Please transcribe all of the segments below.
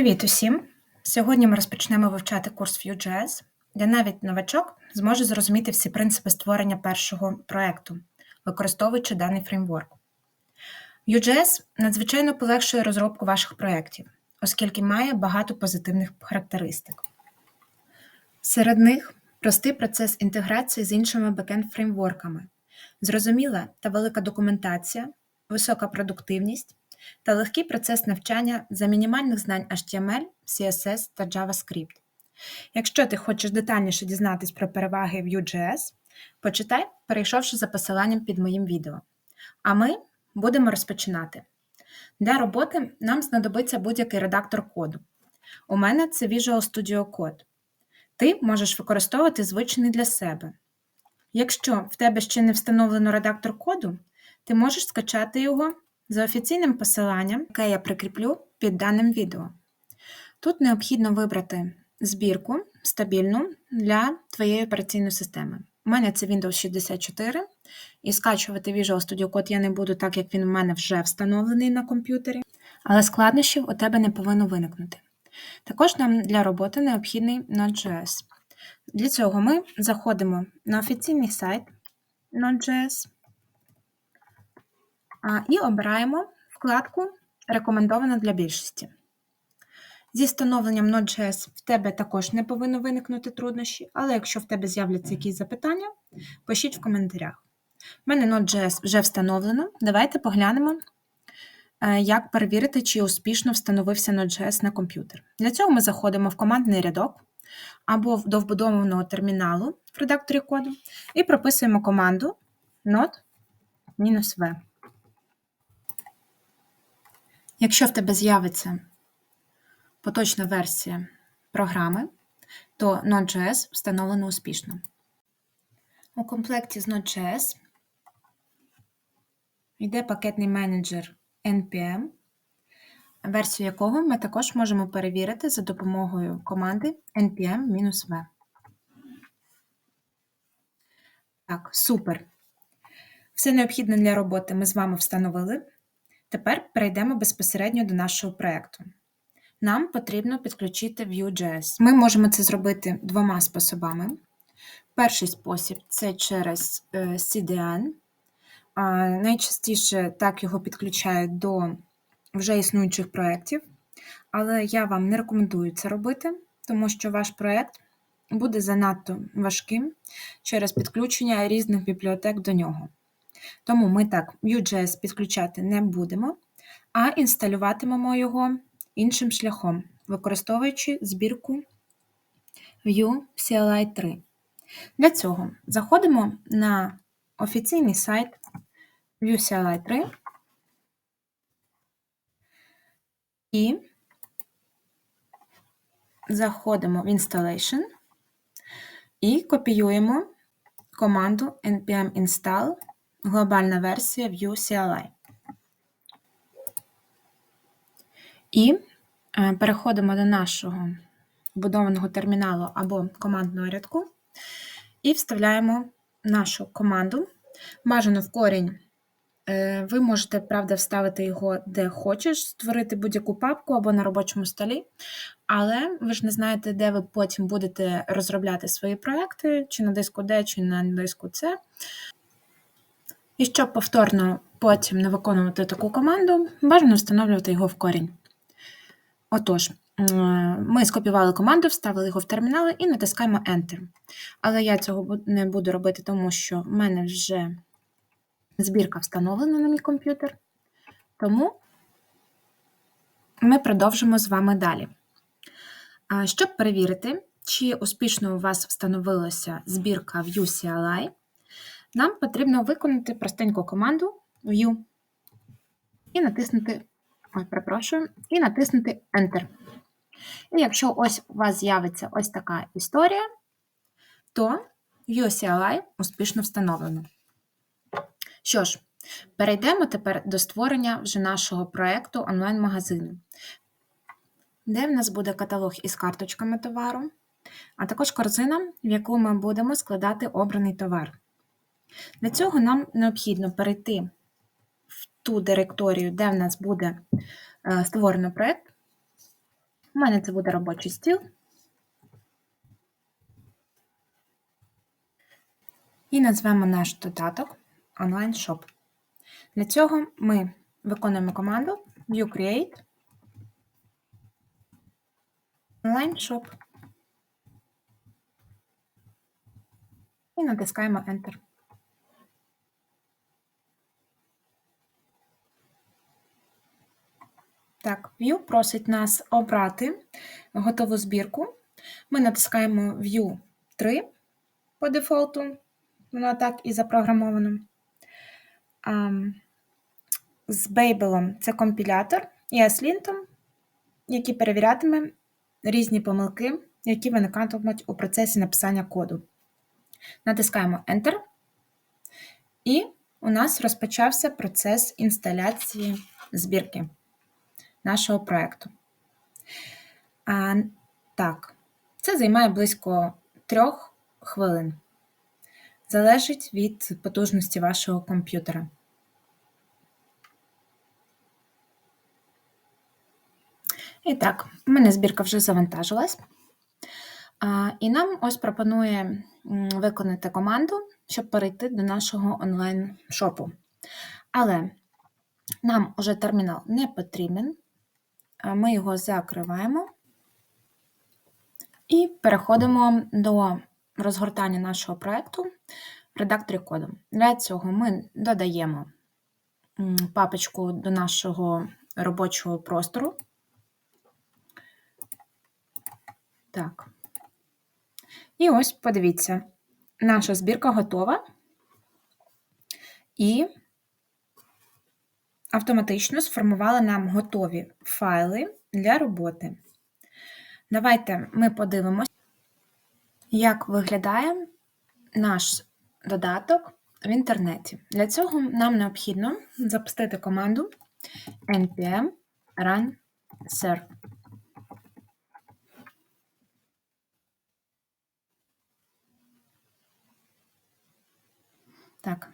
Привіт усім! Сьогодні ми розпочнемо вивчати курс Vue.js, де навіть новачок зможе зрозуміти всі принципи створення першого проєкту, використовуючи даний фреймворк. Vue.js надзвичайно полегшує розробку ваших проєктів, оскільки має багато позитивних характеристик. Серед них простий процес інтеграції з іншими бекенд-фреймворками, зрозуміла та велика документація, висока продуктивність та легкий процес навчання за мінімальних знань HTML, CSS та JavaScript. Якщо ти хочеш детальніше дізнатись про переваги Vue.js, почитай, перейшовши за посиланням під моїм відео. А ми будемо розпочинати. Для роботи нам знадобиться будь-який редактор коду. У мене це Visual Studio Code. Ти можеш використовувати звичний для себе. Якщо в тебе ще не встановлено редактор коду, ти можеш скачати його за офіційним посиланням, яке я прикріплю під даним відео. Тут необхідно вибрати збірку стабільну для твоєї операційної системи. У мене це Windows 64, і скачувати Visual Studio Code я не буду, так як він у мене вже встановлений на комп'ютері, але складнощів у тебе не повинно виникнути. Також нам для роботи необхідний Node.js. Для цього ми заходимо на офіційний сайт Node.js і обираємо вкладку Рекомендовано для більшості. Зі встановленням Node.js в тебе також не повинно виникнути труднощі, але якщо в тебе з'являться якісь запитання, пишіть в коментарях. У мене Node.js вже встановлено. Давайте поглянемо, е, як перевірити, чи успішно встановився Node.js на комп'ютер. Для цього ми заходимо в командний рядок або до вбудованого терміналу в редакторі коду і прописуємо команду node-v. Якщо в тебе з'явиться поточна версія програми, то Node.js встановлено успішно. У комплекті з Node.js йде пакетний менеджер NPM, версію якого ми також можемо перевірити за допомогою команди npm-v. Так, супер. Все необхідне для роботи ми з вами встановили. Тепер перейдемо безпосередньо до нашого проєкту. Нам потрібно підключити Vue.js. Ми можемо це зробити двома способами. Перший спосіб це через е, CDN. Найчастіше так його підключають до вже існуючих проєктів, але я вам не рекомендую це робити, тому що ваш проєкт буде занадто важким через підключення різних бібліотек до нього. Тому ми так Vue.js підключати не будемо, а інсталюватимемо його іншим шляхом, використовуючи збірку Vue CLI 3. Для цього заходимо на офіційний сайт Vue CLI 3 і заходимо в Installation і копіюємо команду npm install глобальна версія Vue CLI. І е, переходимо до нашого вбудованого терміналу або командного рядку і вставляємо нашу команду. Бажано в корінь. Е, ви можете, правда, вставити його де хочеш, створити будь-яку папку або на робочому столі, але ви ж не знаєте, де ви потім будете розробляти свої проекти, чи на диску D, чи на диску C. І щоб повторно потім не виконувати таку команду, бажано встановлювати його в корінь. Отож, ми скопіювали команду, вставили його в термінал і натискаємо Enter. Але я цього не буду робити, тому що в мене вже збірка встановлена на мій комп'ютер. Тому ми продовжимо з вами далі. Щоб перевірити, чи успішно у вас встановилася збірка Vue CLI, нам потрібно виконати простеньку команду View і натиснути, ой, перепрошую, і натиснути Enter. І якщо ось у вас з'явиться ось така історія, то ViewCLI успішно встановлено. Що ж, перейдемо тепер до створення вже нашого проєкту онлайн-магазину, де в нас буде каталог із карточками товару, а також корзина, в яку ми будемо складати обраний товар. Для цього нам необхідно перейти в ту директорію, де в нас буде е, створено проєкт, У мене це буде робочий стіл. І назвемо наш додаток Shop. Для цього ми виконуємо команду ViewCreate Shop і натискаємо Enter. Так, View просить нас обрати готову збірку. Ми натискаємо View 3 по дефолту, воно так і запрограмовано. З Babel це компілятор і Aslint, який перевірятиме різні помилки, які виникатимуть у процесі написання коду. Натискаємо Enter, і у нас розпочався процес інсталяції збірки нашого проєкту. Так, це займає близько трьох хвилин. Залежить від потужності вашого комп'ютера. І так, у мене збірка вже завантажилась. І нам ось пропонує виконати команду, щоб перейти до нашого онлайн-шопу. Але нам уже термінал не потрібен, ми його закриваємо і переходимо до розгортання нашого проєкту в редакторі коду. Для цього ми додаємо папочку до нашого робочого простору. Так. І ось подивіться, наша збірка готова і автоматично сформувала нам готові файли для роботи. Давайте ми подивимось, як виглядає наш додаток в інтернеті. Для цього нам необхідно запустити команду npm run serve. Так,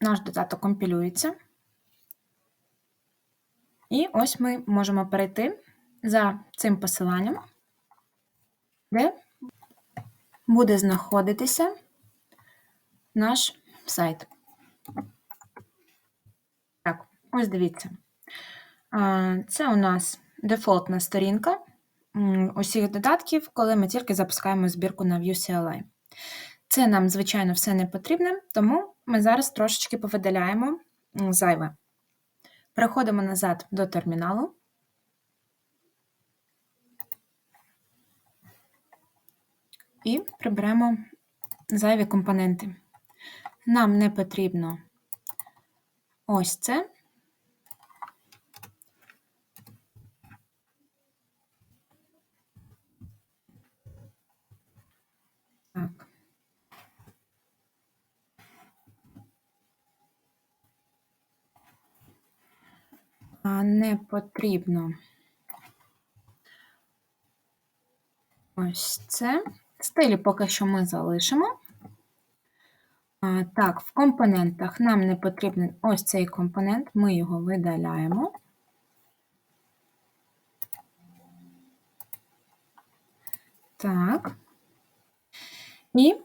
наш додаток компілюється. І ось ми можемо перейти за цим посиланням, де буде знаходитися наш сайт. Так, ось дивіться. Це у нас дефолтна сторінка усіх додатків, коли ми тільки запускаємо збірку на ViewCLI. Це нам, звичайно, все не потрібне, тому ми зараз трошечки повидаляємо зайве. Переходимо назад до терміналу. І приберемо зайві компоненти. Нам не потрібно ось це. Так. Не потрібно ось це. Стилі поки що ми залишимо. Так, в компонентах нам не потрібен ось цей компонент, ми його видаляємо. Так. І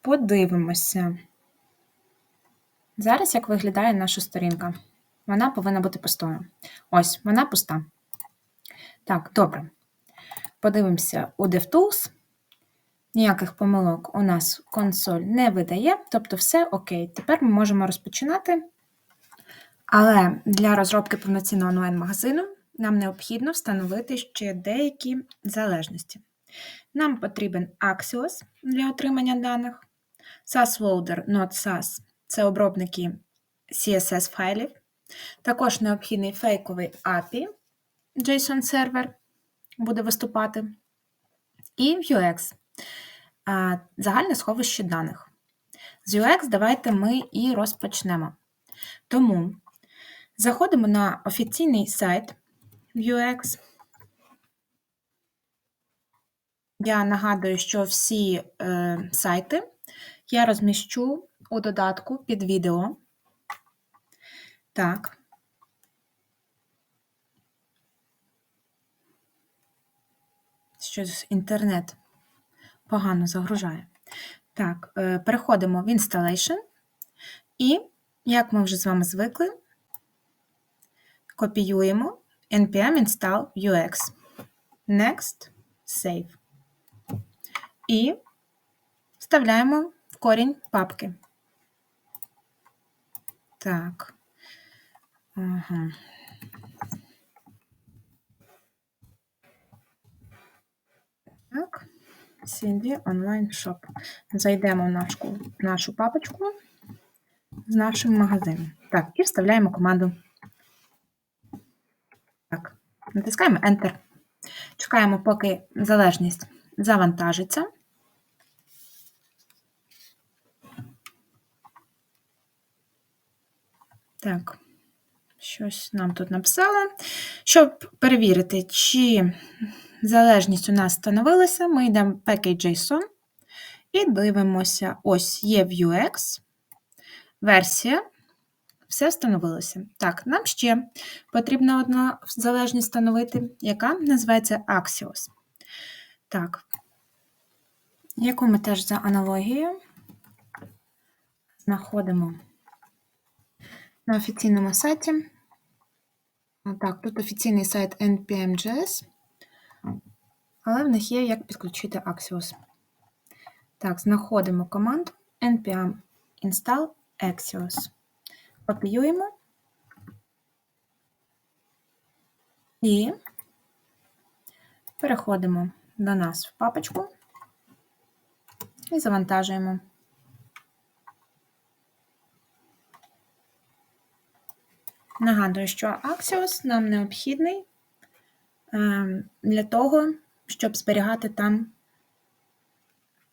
подивимося. Зараз як виглядає наша сторінка? Вона повинна бути пустою. Ось, вона пуста. Так, добре. Подивимося у DevTools. Ніяких помилок у нас консоль не видає, тобто все окей. Тепер ми можемо розпочинати. Але для розробки повноцінного онлайн-магазину нам необхідно встановити ще деякі залежності. Нам потрібен Axios для отримання даних, SAS Loader, Not SAS це обробники CSS-файлів. Також необхідний фейковий API JSON сервер буде виступати. І UX загальне сховище даних. З UX давайте ми і розпочнемо. Тому заходимо на офіційний сайт UX. Я нагадую, що всі е, сайти я розміщу у додатку під відео. Так. Щось інтернет погано загружає. Так, е, переходимо в Installation. І, як ми вже з вами звикли, копіюємо npm install UX. Next, Save. І вставляємо в корінь папки. Так. Ага. Так, CD Online Shop. Зайдемо в нашу, нашу папочку з нашим магазином. Так, і вставляємо команду. Так, натискаємо Enter. Чекаємо, поки залежність завантажиться. Так, щось нам тут написали. Щоб перевірити, чи залежність у нас встановилася, ми йдемо в Package.json і дивимося, ось є Vuex, версія, все встановилося. Так, нам ще потрібна одна залежність встановити, яка називається Axios. Так, яку ми теж за аналогією знаходимо на офіційному сайті. Так, тут офіційний сайт npm.js, але в них є як підключити Axios. Так, знаходимо команду npm install Axios. Копіюємо і переходимо до нас в папочку і завантажуємо. Нагадую, що Axios нам необхідний ем, для того, щоб зберігати там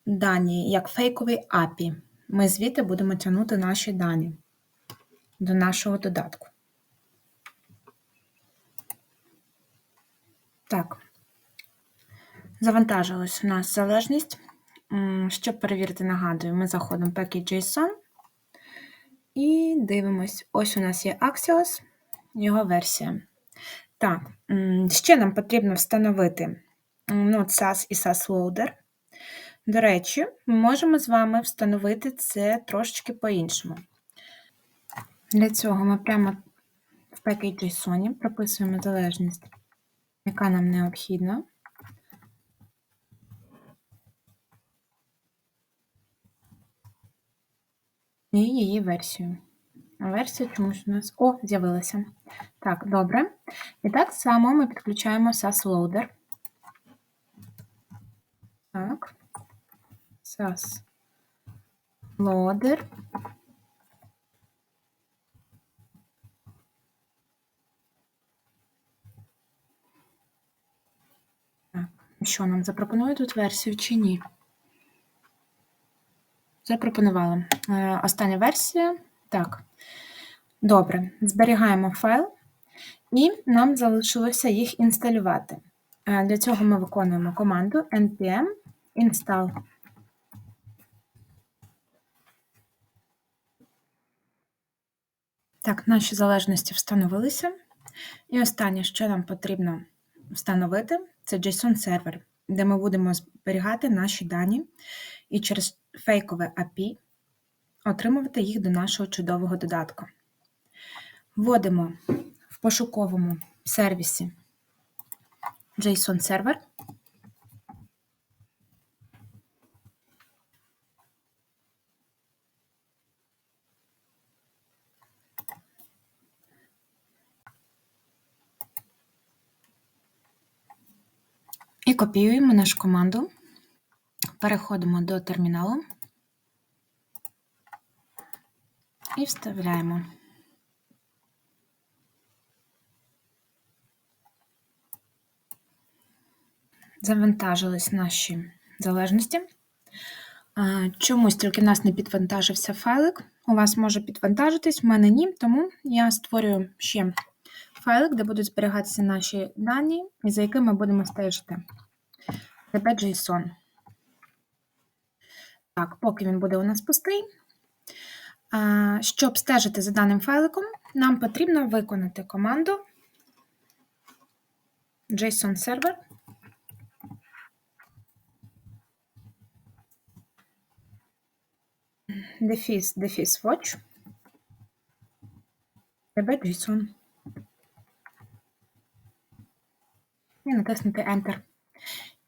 дані, як фейковий API. Ми звідти будемо тягнути наші дані до нашого додатку. Так, завантажилась у нас залежність. Щоб перевірити, нагадую, ми заходимо в Package.json дивимось, ось у нас є Axios, його версія. Так, ще нам потрібно встановити Node SAS і SAS Loader. До речі, ми можемо з вами встановити це трошечки по-іншому. Для цього ми прямо в Package.json прописуємо залежність, яка нам необхідна. І її версію. Версія чомусь у нас. О, з'явилася. Так, добре. І так само ми підключаємо SAS Loader. Так. SAS Loader. Що нам запропонує тут версію чи ні? Запропонувала. Е, остання версія. Так. Добре, зберігаємо файл, і нам залишилося їх інсталювати. Е, для цього ми виконуємо команду npm install. Так, наші залежності встановилися. І останнє, що нам потрібно встановити, це JSON сервер, де ми будемо зберігати наші дані і через фейкове API отримувати їх до нашого чудового додатку. Вводимо в пошуковому сервісі JSON сервер. І копіюємо нашу команду, переходимо до терміналу і вставляємо. Завантажились наші залежності. Чомусь тільки в нас не підвантажився файлик. У вас може підвантажитись, в мене ні, тому я створюю ще файлик, де будуть зберігатися наші дані, і за якими будемо стежити. JSON. Так, поки він буде у нас пустий. Щоб стежити за даним файликом, нам потрібно виконати команду JSON сервер дефіс, дефіс watch. JSON. І натиснути Enter.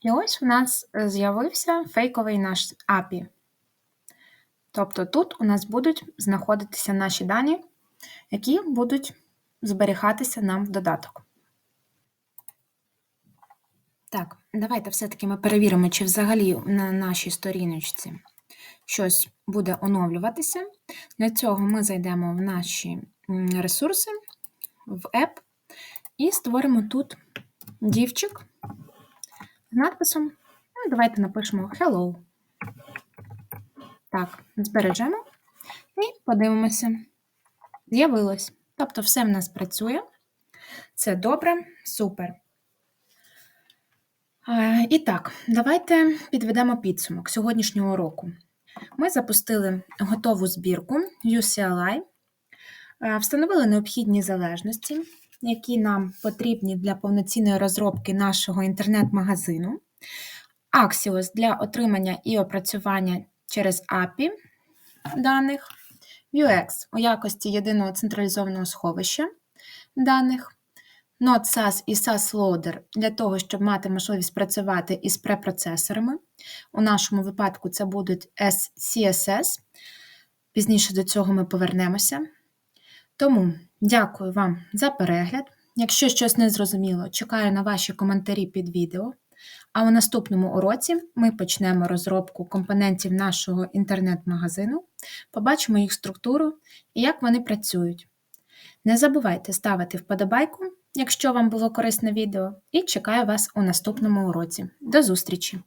І ось у нас з'явився фейковий наш API. Тобто тут у нас будуть знаходитися наші дані, які будуть зберігатися нам в додаток. Так, давайте все-таки ми перевіримо, чи взагалі на нашій сторіночці щось буде оновлюватися. Для цього ми зайдемо в наші ресурси, в App і створимо тут дівчик з надписом. Ну, давайте напишемо Hello. Так, збережемо і подивимося. З'явилось. Тобто, все в нас працює. Це добре, супер. І так, давайте підведемо підсумок сьогоднішнього року. Ми запустили готову збірку UCLI, встановили необхідні залежності, які нам потрібні для повноцінної розробки нашого інтернет-магазину, Axios для отримання і опрацювання через API даних, UX у якості єдиного централізованого сховища даних. Node.SAS і SAS Loader для того, щоб мати можливість працювати із препроцесорами. У нашому випадку це будуть CSS. Пізніше до цього ми повернемося. Тому дякую вам за перегляд. Якщо щось не зрозуміло, чекаю на ваші коментарі під відео. А у наступному уроці ми почнемо розробку компонентів нашого інтернет-магазину, побачимо їх структуру і як вони працюють. Не забувайте ставити вподобайку якщо вам було корисне відео, і чекаю вас у наступному уроці. До зустрічі!